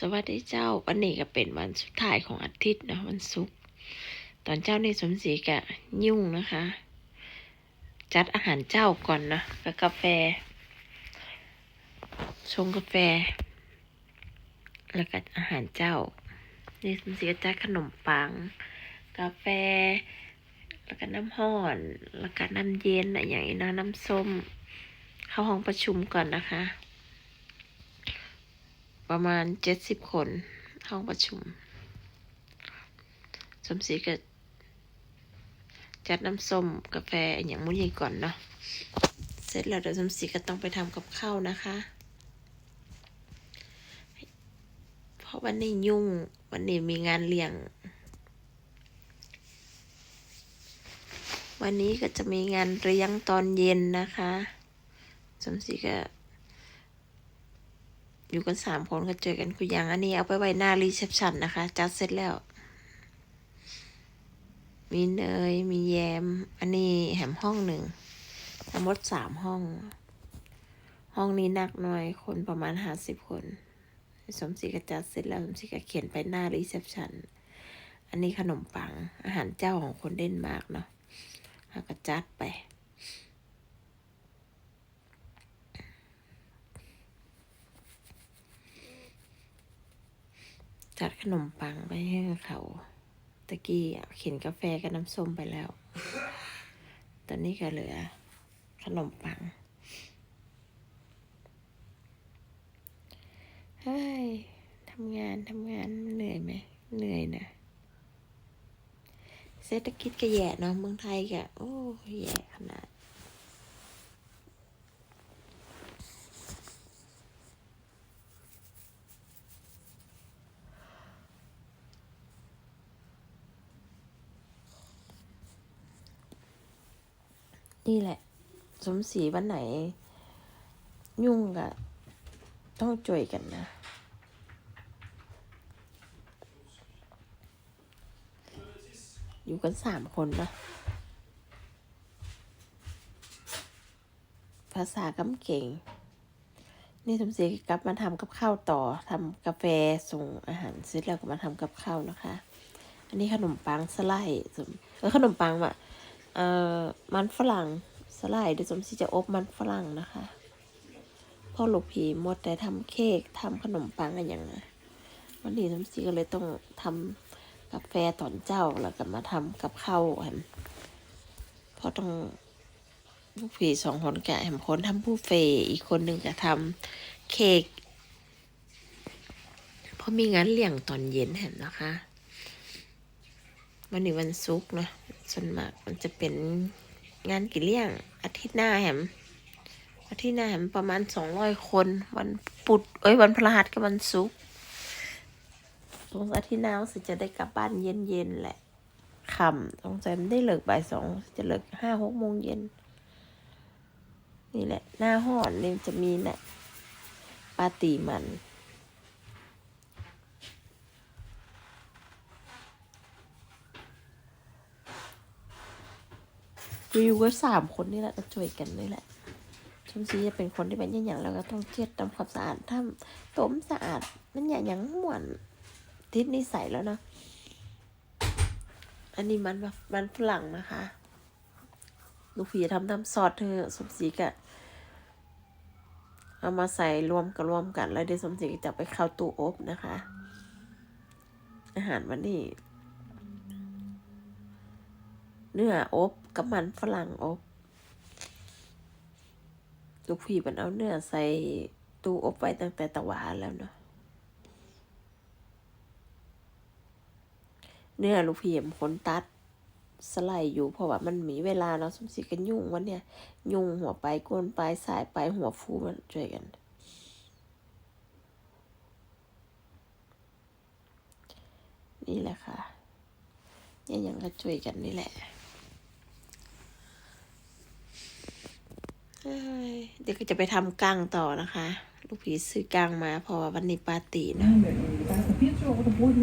สวัสดีเจ้าวันนี้ก็เป็นวันสุดท้ายของอาทิตย์นะวันศุกร์ตอนเจ้าในสมศรีกะยุ่งนะคะ จัดอาหารเจ้าก่อนนะกับกาแฟชงกาแฟ แล้วก็อาหารเจ้านี่สมศรีก็จัดขนมปัง กาแฟ แล้วก็น้ำห่อน แล้วก็น้ำเย็นอะไรอย่างนี้นะน้ำส้ม เข้าห้องประชุมก่อนนะคะ ประมาณเจ็ดสิบคนห้องประชุม สมศรีก็จัดน้ำส้มกาแฟอย่างมุ้ยก่อนเนาะ เสร็จแล้วเดี๋ยวสมศรีก็ต้องไปทำกับข้าวนะคะ เพราะวันนี้ยุ่งวันนี้มีงานเลี้ยง วันนี้ก็จะมีงานเลี้ยงตอนเย็นนะคะ สมศรีก็ อยู่กันสามคนก็เจอกันคุยยังอันนี้เอาไปไว้หน้ารีเซพชันนะคะ จัดเสร็จแล้ว มีเนยมีแยม อันนี้แหมห้องหนึ่งทั้งหมดสามห้อง ห้องนี้หนักหน่อยคนประมาณห้าสิบคน สมศรีก็จัดเสร็จแล้วสมศรีก็เขียนไปหน้ารีเซพชันอันนี้ขนมปังอาหารเจ้าของคนเดนมาร์กเนาะแล้วก็จัดไป จัดขนมปังไปให้เขาตะกี้เข็นกาแฟกับน้ำส้มไปแล้ว ตอนนี้ก็เหลือ ขนมปังเฮ้ยทำงานทำงานเหนื่อยไหมเหนื่อยนะเศรษฐกิจก็แย่เนาะเมืองไทยก็โอ้แย่ขนาด นี่แหละ สมศรีวันไหน ยุ่งกะต้องจ่วยกันนะ อยู่กันสามคนนะ ภาษากำเก่ง นี่สมศรีกลับมาทำกับข้าวต่อทำกาแฟส่งอาหารเสร็จแล้วก็มาทำกับข้าวนะคะ อันนี้ขนมปังสไลด์สมเออขนมปังว่ะ เอ่อมันฝรั่งสไลด์เดี๋ยวสมศรีจะอบมันฝรั่งนะคะพ่อลูกผีหมดแต่ทำเค้กทำขนมปังอะไรอย่างเงี้ยวันนี้สมศรีก็เลยต้องทำกาแฟตอนเจ้าแล้วก็มาทำกับข้าวแฮมเพราะต้องลูกผีสองคนแกแฮมคนทำผู้เฟย์อีกคนหนึ่งก็ทำเค้กเพราะมีงานเลี้ยงตอนเย็นแฮมนะคะ วันนี้วันศุกร์เนะส่วนมากมันจะเป็นงานกี่เลี้ยง อาทิตย์หน้าแหมอาทิตย์หน้าแหมประมาณสองร้อยคน วันปุดเอ้ยวันพฤหัสกับวันศุกร์สงสัยอาทิตย์หน้าสิจะได้กลับบ้านเย็นๆแหละค่ำสงสัยมันได้เลิกบ่ายสองจะเลิกห้าหกโมงเย็นนี่แหละ หน้าห้อนเนี่ยจะมีแหละปาตีมัน วิวก็สามคนนี่แหละจะช่วยกันนี่แหละชมซีจะเป็นคนที่เป็นอย่างอย่างแล้วก็ต้องเช็ดทำความสะอาดทำต้มสะอาด มันอย่างอย่างม่วนทิศนิสัยแล้วนะ อันนี้มันแบบมันฝรั่งนะคะลูกผีทำน้ำซอสเธอสมศรีกะเอามาใส่รวมกับรวมกัน แล้วเดี๋ยวสมศรีจะไปเข้าตู้อบนะคะ อาหารวันนี้ เนื้ออบ กับมันฝรั่งอบ ลูกพี่มันเอาเนื้อใส่ตู้อบไว้ตั้งแต่ตะวานแล้วเนาะเนื้อลูกพี่มันคนตัดสไลด์อยู่เพราะว่ามันมีเวลาเนาะสมศรีกันยุ่งวันเนี้ยยุ่งหัวไปโกนไปสายไปหัวฟูมันช่วยกันนี่แหละค่ะเนี่ยยังก็ช่วยกันนี่แหละ เอ้ยเดี๋ยวก็จะไปทำกั้งต่อนะคะ ลูกผีซื้อกั้งมาเพราะว่าวันนี้ปาร์ตี้เนอะ Der er 24 år, der bruger de